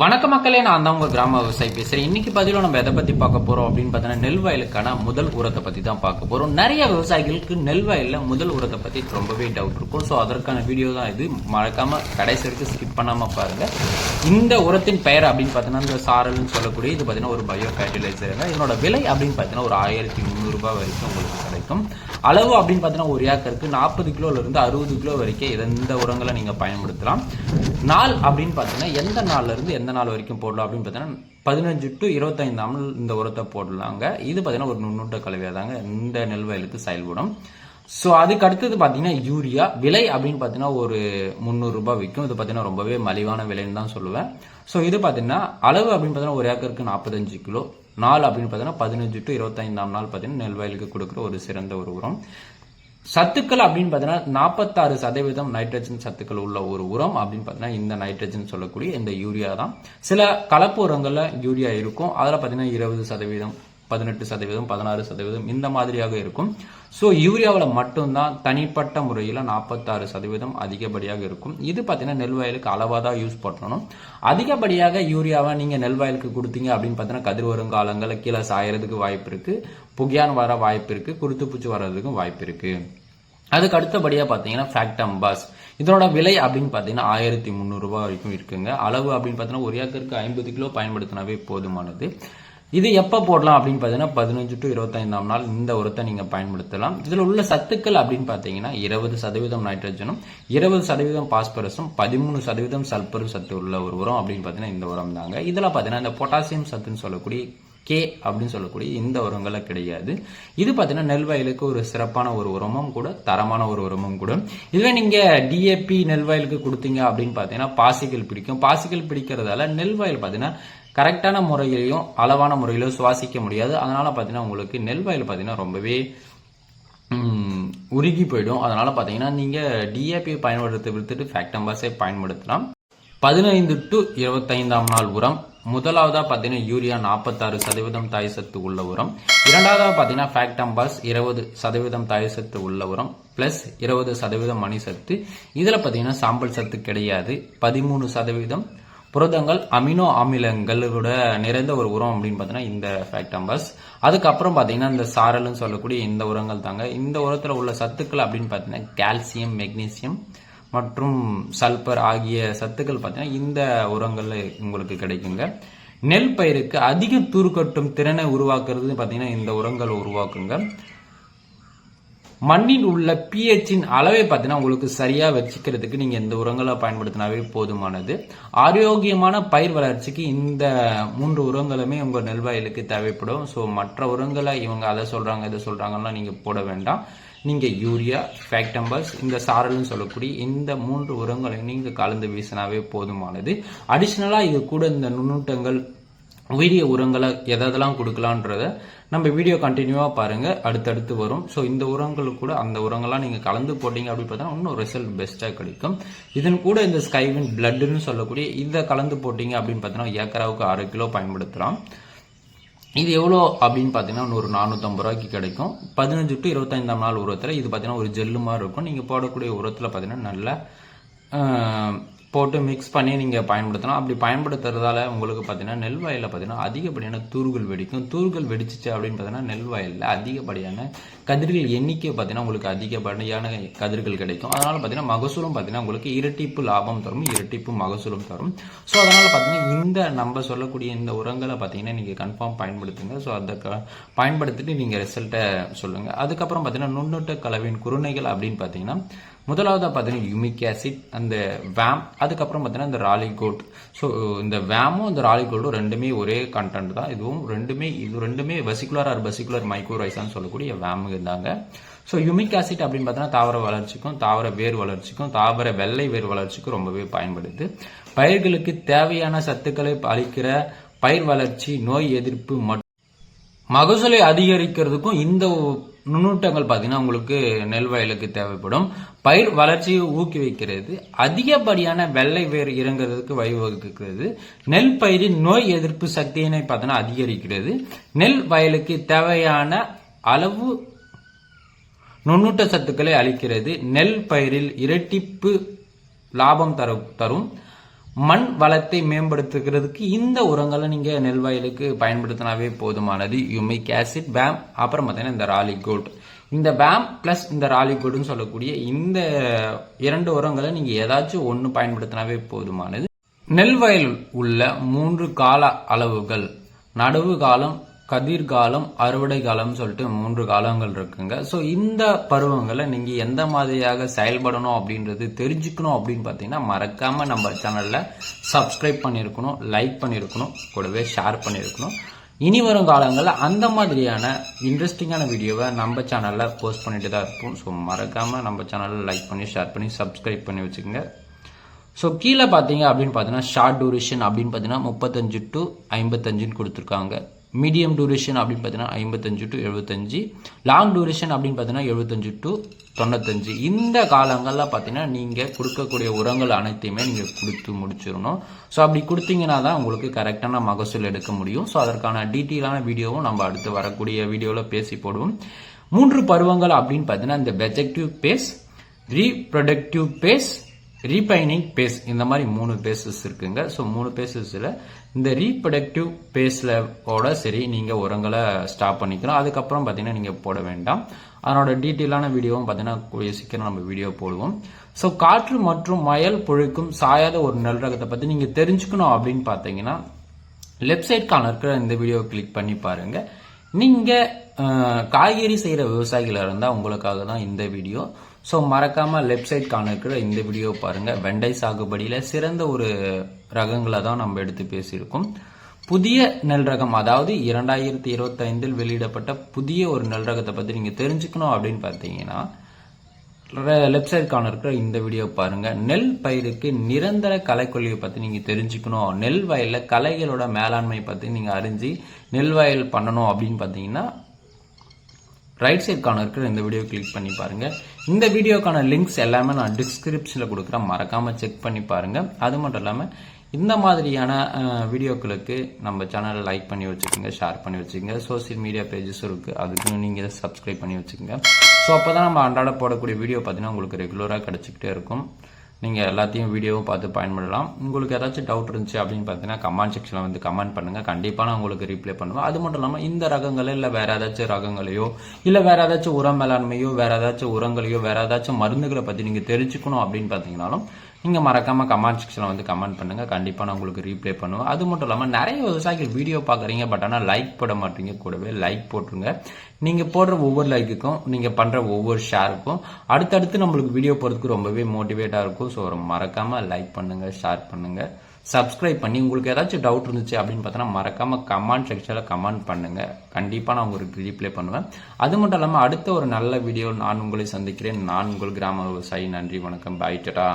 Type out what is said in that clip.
வணக்க மக்களே நான் தான் உங்க கிராம விவசாயி பேசுறேன். இன்னைக்கு பதிலாக நம்ம எதை பத்தி பார்க்க போறோம் அப்படின்னு பார்த்தோன்னா நெல் வயலுக்கான முதல் உரத்தை பத்தி தான் பார்க்க போறோம். நிறைய விவசாயிகளுக்கு நெல் வயல்ல முதல் உரத்தை பத்தி ரொம்பவே டவுட் இருக்கும். ஸோ அதற்கான வீடியோ தான் இது. மறக்காம கடைசி வரைக்கும் ஸ்கிப் பண்ணாம பாருங்க. இந்த உரத்தின் பெயர் அப்படின்னு பார்த்தோன்னா இந்த சாரல்னு சொல்லக்கூடிய இது பார்த்தீங்கன்னா ஒரு பயோ ஃபர்டிலைசர் இதனோட விலை அப்படின்னு பார்த்தீங்கன்னா ஒரு ஆயிரத்தி முந்நூறு வரைக்கும் உங்களுக்கு கிடைக்கும். அளவு அப்படின்னு பார்த்தீங்கன்னா ஒரு ஏக்கருக்கு நாற்பது கிலோல இருந்து அறுபது கிலோ வரைக்கும் எந்த உரங்களை நீங்க பயன்படுத்தலாம். நாள் அப்படின்னு பார்த்தீங்கன்னா எந்த நாள்ல இருந்து எந்த நாள் வரைக்கும் போடலாம் அப்படின்னு பார்த்தீங்கன்னா பதினஞ்சு டு இருபத்தைந்து நாள் இந்த உரத்தை போடலாங்க. இது பார்த்தீங்கன்னா ஒரு நுண்ணூட்ட கலவையாக தாங்க இந்த நெல் வயலுக்கு செயல்படும். ஸோ அதுக்கு அடுத்தது பார்த்தீங்கன்னா யூரியா விலை அப்படின்னு பார்த்தீங்கன்னா ஒரு முந்நூறுரூபா விற்கும். இது பார்த்தீங்கன்னா ரொம்பவே மலிவான விலைன்னு தான் சொல்லுவேன். ஸோ இது பார்த்தீங்கன்னா அளவு அப்படின்னு பார்த்தீங்கன்னா ஒரு ஏக்கருக்கு நாற்பத்தஞ்சு கிலோ. நாள் அப்படின்னு பார்த்தீங்கன்னா பதினஞ்சு டு இருபத்தைந்தாம் நாள் பார்த்தீங்கன்னா நெல் வயலுக்கு கொடுக்குற ஒரு சிறந்த ஒரு உரம். சத்துக்கள் அப்படின்னு பார்த்தீங்கன்னா நாற்பத்தாறு சதவீதம் நைட்ரஜன் சத்துக்கள் உள்ள ஒரு உரம் அப்படின்னு பார்த்தீங்கன்னா இந்த நைட்ரஜன் சொல்லக்கூடிய இந்த யூரியா தான். சில கலப்பு உரங்கள்ல யூரியா இருக்கும். அதில் பார்த்தீங்கன்னா இருபது சதவீதம் பதினெட்டு சதவீதம் பதினாறு சதவீதம் இந்த மாதிரியாக இருக்கும். ஸோ யூரியாவில் மட்டும்தான் தனிப்பட்ட முறையில் நாற்பத்தாறு சதவீதம் அதிகப்படியாக இருக்கும். இது பார்த்தீங்கன்னா நெல் வயலுக்கு அளவாக தான் யூஸ் பண்ணணும். அதிகப்படியாக யூரியாவை நீங்கள் நெல் வயலுக்கு கொடுத்தீங்க அப்படின்னு பார்த்தீங்கன்னா கதிர் வரும் காலங்களில் கீழே சாயறதுக்கு வாய்ப்பு இருக்குது புகியான் வர வாய்ப்பு இருக்கு. குருத்துப்பூச்சி வர்றதுக்கும் வாய்ப்பு இருக்கு. அதுக்கு அடுத்தபடியாக பார்த்தீங்கன்னா ஃபேக்டம்பாஸ் இதனோட விலை அப்படின்னு பார்த்தீங்கன்னா ஆயிரத்தி முந்நூறுரூவா வரைக்கும் இருக்குங்க. அளவு அப்படின்னு பார்த்தீங்கன்னா ஒரு ஏக்கருக்கு ஐம்பது கிலோ பயன்படுத்தினாவே போதுமானது. இது எப்போ போடலாம் அப்படின்னு பார்த்தீங்கன்னா பதினஞ்சு டு இருபத்தைந்தாம் நாள் இந்த உரத்தை நீங்கள் பயன்படுத்தலாம். இதில் உள்ள சத்துக்கள் அப்படின்னு பார்த்தீங்கன்னா இருபது சதவீதம் நைட்ரஜனும் இருபது சதவீதம் பாஸ்பரஸும் பதிமூணு சதவீதம் சல்பரும் சத்து உள்ள ஒரு உரம் அப்படின்னு பார்த்தீங்கன்னா இந்த உரம் தாங்க. இதில் பார்த்தீங்கன்னா இந்த பொட்டாசியம் சத்துன்னு சொல்லக்கூடிய கே அப்படின்னு சொல்லக்கூடிய இந்த உரங்களை கிடையாது. இது பார்த்தீங்கன்னா நெல் வயலுக்கு ஒரு சிறப்பான ஒரு உரமும் கூட தரமான ஒரு உரமும் கூட. இதுவே நீங்கள் டிஏபி நெல் வயலுக்கு கொடுத்தீங்க அப்படின்னு பார்த்தீங்கன்னா பாசிகள் பிடிக்கும். பாசிகள் பிடிக்கிறதால நெல் வயல் பார்த்தீங்கன்னா கரெக்டான முறையிலையும் அளவான முறையிலும் சுவாசிக்க முடியாது. அதனால பார்த்தீங்கன்னா உங்களுக்கு நெல் வயல் பார்த்தீங்கன்னா ரொம்பவே உருகி போயிடும். அதனால பார்த்தீங்கன்னா நீங்க டிஏபி பயன்படுத்த விடுத்துட்டு ஃபேக்டம்பாஸை பயன்படுத்தலாம். பதினைந்து டு இருபத்தைந்தாம் நாள் உரம். முதலாவதா பார்த்தீங்கன்னா யூரியா நாற்பத்தாறு சதவீதம் தாய் சத்து உள்ள உரம். இரண்டாவதாக பார்த்தீங்கன்னா ஃபேக்டம்பாஸ் இருபது சதவீதம் தாய் சத்து உள்ள உரம். பிளஸ் இருபது சதவீதம் மணி சத்து. இதில் பார்த்தீங்கன்னா சாம்பல் சத்து கிடையாது. பதிமூணு சதவீதம் புரதங்கள் அமினோ அமிலங்களோட நிறைந்த ஒரு உரம் அப்படின்னு பார்த்தீங்கன்னா இந்த ஃபேக்டம்பஸ் அதுக்கப்புறம் பார்த்தீங்கன்னா இந்த சாரல்னு சொல்லக்கூடிய இந்த உரங்கள் தாங்க. இந்த உரத்தில் உள்ள சத்துக்கள் அப்படின்னு பார்த்தீங்கன்னா கால்சியம் மெக்னீசியம் மற்றும் சல்பர் ஆகிய சத்துக்கள் பார்த்தீங்கன்னா இந்த உரங்கள் உங்களுக்கு கிடைக்குங்க. நெல் பயிருக்கு அதிக தூர்க்கட்டும் திறனை உருவாக்குறது பார்த்தீங்கன்னா இந்த உரங்கள் உருவாக்குங்க. மண்ணில் உள்ள பிஹெச்சின் அளவை பார்த்தீங்கன்னா உங்களுக்கு சரியாக வச்சுக்கிறதுக்கு நீங்கள் இந்த உரங்களை பயன்படுத்தினாவே போதுமானது. ஆரோக்கியமான பயிர் வளர்ச்சிக்கு இந்த மூன்று உரங்களுமே உங்கள் நெல் வயலுக்கு தேவைப்படும். ஸோ மற்ற உரங்களை இவங்க அதை சொல்கிறாங்க இதை சொல்கிறாங்கன்னா நீங்கள் போட வேண்டாம். நீங்கள் யூரியா ஃபேக்டம்பர்ஸ் இந்த சாரல்னு சொல்லக்கூடிய இந்த மூன்று உரங்களையும் நீங்கள் கலந்து வீசினாவே போதுமானது. அடிஷ்னலாக இது கூட இந்த நுண்ணூட்டங்கள் உயிரிய உரங்களை எதெல்லாம் கொடுக்கலான்றத நம்ம வீடியோ கண்டினியூவாக பாருங்கள் அடுத்தடுத்து வரும். ஸோ இந்த உரங்கள் கூட அந்த உரங்கள்லாம் நீங்கள் கலந்து போட்டீங்க அப்படின்னு பார்த்தா இன்னும் ரிசல்ட் பெஸ்ட்டாக கிடைக்கும். இதன் கூட இந்த ஸ்கைவின் பிளட்டுன்னு சொல்லக்கூடிய இதை கலந்து போட்டீங்க அப்படின்னு பார்த்தீங்கன்னா ஏக்கராவுக்கு அரை கிலோ பயன்படுத்தலாம். இது எவ்வளோ அப்படின்னு பார்த்தீங்கன்னா ஒரு நானூற்றம்பது ரூபாய்க்கு கிடைக்கும். பதினஞ்சு டு இருபத்தைந்தாம் நாள் உரத்தில் இது பார்த்தீங்கன்னா ஒரு ஜெல்லு மாதிரி இருக்கும். நீங்கள் போடக்கூடிய உரத்தில் பார்த்தீங்கன்னா நல்ல போட்டு மிக்ஸ் பண்ணி நீங்கள் பயன்படுத்தலாம் அப்படி பயன்படுத்துறதால உங்களுக்கு பார்த்தீங்கன்னா நெல் வயலில் பார்த்தீங்கன்னா அதிகப்படியான தூர்கள் வெடிக்கும். தூர்கள் வெடிச்சிச்சு அப்படின்னு பார்த்தீங்கன்னா நெல் வயலில் அதிகப்படியான கதிர்கள் எண்ணிக்கை பார்த்தீங்கன்னா உங்களுக்கு அதிகப்படியான கதிர்கள் கிடைக்கும். அதனால் பார்த்தீங்கன்னா மகசூலும் பார்த்தீங்கன்னா உங்களுக்கு இரட்டிப்பு லாபம் தரும் இரட்டிப்பு மகசூலும் தரும். ஸோ அதனால் பார்த்தீங்கன்னா இந்த நம்ம சொல்லக்கூடிய இந்த உரங்களை பார்த்தீங்கன்னா நீங்கள் கன்ஃபார்ம் பயன்படுத்துங்க. ஸோ அதை க- பயன்படுத்திட்டு நீங்கள் ரிசல்ட்டை சொல்லுங்கள் அதுக்கப்புறம் பார்த்தீங்கன்னா நுண்ணூட்ட கலவையின் குருணைகள் அப்படின்னு பார்த்தீங்கன்னா முதலாவதாக பார்த்தீங்கன்னா யுமிக் ஆசிட் அந்த வேம் அதுக்கப்புறம் பார்த்தீங்கன்னா இந்த ராலிகோட். ஸோ இந்த வேமும் இந்த ராலிகோட்டும் ரெண்டுமே ஒரே கண்டென்ட் தான். இதுவும் ரெண்டுமே இது ரெண்டுமே வெசிகுலர் ஆர் வெசிகுலர் மைக்ரோரைசான்னு சொல்லக்கூடிய வேம் இருந்தாங்க. ஸோ யுமிக் ஆசிட் அப்படின்னு பார்த்தீங்கன்னா தாவர வளர்ச்சிக்கும் தாவர வேர் வளர்ச்சிக்கும் தாவர வெள்ளை வேர் வளர்ச்சிக்கும் ரொம்பவே பயன்படுது. பயிர்களுக்கு தேவையான சத்துக்களை அளிக்கிற பயிர் வளர்ச்சி நோய் எதிர்ப்பு மற்றும் மகசூலை அதிகரிக்கிறதுக்கும் இந்த நுண்ணூட்டங்கள் பார்த்தீங்கன்னா உங்களுக்கு நெல் வயலுக்கு தேவைப்படும். பயிர் வளர்ச்சியை ஊக்குவிக்கிறது. அதிகப்படியான வெள்ளை வேர் இறங்குறதுக்கு வழிவகுக்கிறது. நெல் பயிரின் நோய் எதிர்ப்பு சக்தியினை பார்த்தீங்கன்னா அதிகரிக்கிறது. நெல் வயலுக்கு தேவையான அளவு நுண்ணூட்ட சத்துக்களை அளிக்கிறது. நெல் பயிரில் இரட்டிப்பு லாபம் தரும் தரும். மண் வளத்தை மேம்படுத்துகிறதுக்கு இந்த உரங்களை நீங்கள் நெல் வயலுக்கு பயன்படுத்தினாவே போதுமானது. யுமிக் ஆசிட் பேம் அப்புறம் பார்த்தீங்கன்னா இந்த ராலி கோல்ட் இந்த பேம் பிளஸ் இந்த ராலி கோல்டுன்னு சொல்லக்கூடிய இந்த இரண்டு உரங்களை நீங்கள் ஏதாச்சும் ஒன்று பயன்படுத்தினாவே போதுமானது. நெல் வயல் உள்ள மூன்று கால அளவுகள் நடவு காலம் கதிர் காலம் அறுவடை காலம்னு சொல்லிட்டு மூன்று காலங்கள் இருக்குங்க. ஸோ இந்த பருவங்களை நீங்கள் எந்த மாதிரியாக செயல்படணும் அப்படின்றது தெரிஞ்சுக்கணும் அப்படின்னு பார்த்தீங்கன்னா மறக்காமல் நம்ம சேனலில் சப்ஸ்கிரைப் பண்ணியிருக்கணும் லைக் பண்ணியிருக்கணும் கூடவே ஷேர் பண்ணியிருக்கணும் இனி வரும் காலங்களில் அந்த மாதிரியான இன்ட்ரெஸ்டிங்கான வீடியோவை நம்ம சேனலில் போஸ்ட் பண்ணிட்டு தான் இருப்போம். ஸோ மறக்காமல் நம்ம சேனலில் லைக் பண்ணி ஷேர் பண்ணி சப்ஸ்கிரைப் பண்ணி வச்சுக்கோங்க. ஸோ கீழே பார்த்தீங்க அப்படின்னு பார்த்தீங்கன்னா ஷார்ட் டூரேஷன் அப்படின்னு பார்த்தீங்கன்னா முப்பத்தஞ்சு டு ஐம்பத்தஞ்சுன்னு கொடுத்துருக்காங்க. மீடியம் டூரேஷன் அப்படின்னு பார்த்தீங்கன்னா ஐம்பத்தஞ்சு டு எழுபத்தஞ்சு லாங் டூரேஷன் அப்படின்னு பார்த்தீங்கன்னா எழுபத்தஞ்சு டு தொண்ணூத்தஞ்சு. இந்த காலங்களில் பார்த்தீங்கன்னா நீங்கள் கொடுக்கக்கூடிய உரங்கள் அனைத்தையுமே நீங்கள் கொடுத்து முடிச்சிடணும். ஸோ அப்படி கொடுத்தீங்கன்னா தான் உங்களுக்கு கரெக்டான மகசூல் எடுக்க முடியும். ஸோ அதற்கான டீட்டெயிலான வீடியோவும் நம்ம அடுத்து வரக்கூடிய வீடியோவில் பேசி போடுவோம். மூன்று பருவங்கள் அப்படின்னு பார்த்தீங்கன்னா இந்த vegetative phase reproductive phase ripening phase இந்த மாதிரி மூணு பேசஸ் இருக்குங்க. ஸோ மூணு பேசஸில் இந்த ரீப்ரொடக்டிவ் பேஸில் ஓட சரி நீங்கள் உரங்களை ஸ்டாப் பண்ணிக்கலாம் அதுக்கப்புறம் பார்த்தீங்கன்னா நீங்கள் போட வேண்டாம். அதனோட டீட்டெயிலான வீடியோவும் பார்த்தீங்கன்னா கூடிய சீக்கிரம் நம்ம வீடியோ போடுவோம். ஸோ காற்று மற்றும் மயல் புழுக்கும் சாயாத ஒரு நெல் ரகத்தை பற்றி நீங்கள் தெரிஞ்சுக்கணும் அப்படின்னு பார்த்தீங்கன்னா லெஃப்ட் சைட் கார்னர் இருக்கிற இந்த வீடியோ கிளிக் பண்ணி பாருங்கள் நீங்கள் காய்கறி செய்கிற விவசாயிகளாக இருந்தால் உங்களுக்காக தான் இந்த வீடியோ. ஸோ மறக்காமல் லெஃப்ட் சைட் கார்னர் இந்த வீடியோ பாருங்கள் வெண்டை சாகுபடியில் சிறந்த ஒரு ரகங்களை தான் நம்ம எடுத்து பேசியிருக்கோம். புதிய நெல் ரகம் அதாவது இரண்டாயிரத்தி இருபத்தைந்தில் வெளியிடப்பட்ட புதிய ஒரு நெல் ரகத்தை பற்றி நீங்கள் தெரிஞ்சுக்கணும் அப்படின்னு பார்த்தீங்கன்னா லெஃப்ட் சைட் கார்னர் இருக்கிற இந்த வீடியோ பாருங்க. நெல் பயிருக்கு நிரந்தர களைக்கொல்லியை பற்றி நீங்கள் தெரிஞ்சுக்கணும். நெல் வயலில் களைகளோட மேலாண்மை பற்றி நீங்கள் அறிஞ்சு நெல் வயல் பண்ணணும் அப்படின்னு பார்த்தீங்கன்னா ரைட் சைட் கார்னர் இருக்கிற இந்த வீடியோ கிளிக் பண்ணி பாருங்கள் இந்த வீடியோக்கான லிங்க்ஸ் எல்லாமே நான் டிஸ்கிரிப்ஷனில் கொடுக்குறேன். மறக்காமல் செக் பண்ணி பாருங்கள் அது மட்டும் இல்லாமல் இந்த மாதிரியான வீடியோக்களுக்கு நம்ம சேனலை லைக் பண்ணி வச்சுக்கோங்க ஷேர் பண்ணி வச்சுக்கோங்க. சோசியல் மீடியா பேஜஸும் இருக்குது அதுக்கு நீங்கள் சப்ஸ்கிரைப் பண்ணி வச்சுக்கோங்க. ஸோ அப்போ தான் நம்ம அன்றாட போடக்கூடிய வீடியோ பார்த்தீங்கன்னா உங்களுக்கு ரெகுலராக கிடச்சிக்கிட்டே இருக்கும். நீங்கள் எல்லாத்தையும் வீடியோவும் பார்த்து பயன்படலாம். உங்களுக்கு ஏதாச்சும் டவுட் இருந்துச்சு அப்படின்னு பார்த்தீங்கன்னா கமெண்ட் செக்ஷனில் வந்து கமெண்ட் பண்ணுங்கள் கண்டிப்பாக நான் உங்களுக்கு ரீப்ளை பண்ணுவேன். அது மட்டும் இல்லாமல் இந்த ரகங்களோ இல்லை வேறு ஏதாச்சும் ரகங்களையோ இல்லை வேறு ஏதாச்சும் உரம் மேலாண்மையோ வேறு ஏதாச்சும் உரங்களையோ வேறு ஏதாச்சும் மருந்துகளை பற்றி நீங்கள் தெரிஞ்சுக்கணும் அப்படின்னு பார்த்தீங்கன்னாலும் நீங்கள் மறக்காமல் கமெண்ட் செக்ஷனில் வந்து கமெண்ட் பண்ணுங்கள் கண்டிப்பாக நான் உங்களுக்கு ரீப்ளே பண்ணுவேன். அது மட்டும் இல்லாமல் நிறைய விவசாயிகள் வீடியோ பார்க்குறீங்க பட் ஆனால் லைக் போட மாட்டீங்க. கூடவே லைக் போட்டுருங்க. நீங்கள் போடுற ஒவ்வொரு லைக்குக்கும் நீங்கள் பண்ணுற ஒவ்வொரு ஷேருக்கும் அடுத்தடுத்து நம்மளுக்கு வீடியோ போகிறதுக்கு ரொம்பவே மோட்டிவேட்டாக இருக்கும். ஸோ மறக்காமல் லைக் பண்ணுங்கள் ஷேர் பண்ணுங்கள் சப்ஸ்கிரைப் பண்ணி உங்களுக்கு ஏதாச்சும் டவுட் இருந்துச்சு அப்படின்னு பார்த்தோன்னா மறக்காமல் கமெண்ட் செக்ஷனில் கமெண்ட் பண்ணுங்கள் கண்டிப்பாக நான் உங்களுக்கு ரீப்ளே பண்ணுவேன். அது மட்டும் இல்லாமல் அடுத்த ஒரு நல்ல வீடியோ நான் உங்களை சந்திக்கிறேன். நான் உங்கள் கிராம விவசாயி. நன்றி வணக்கம். பாய் டடா.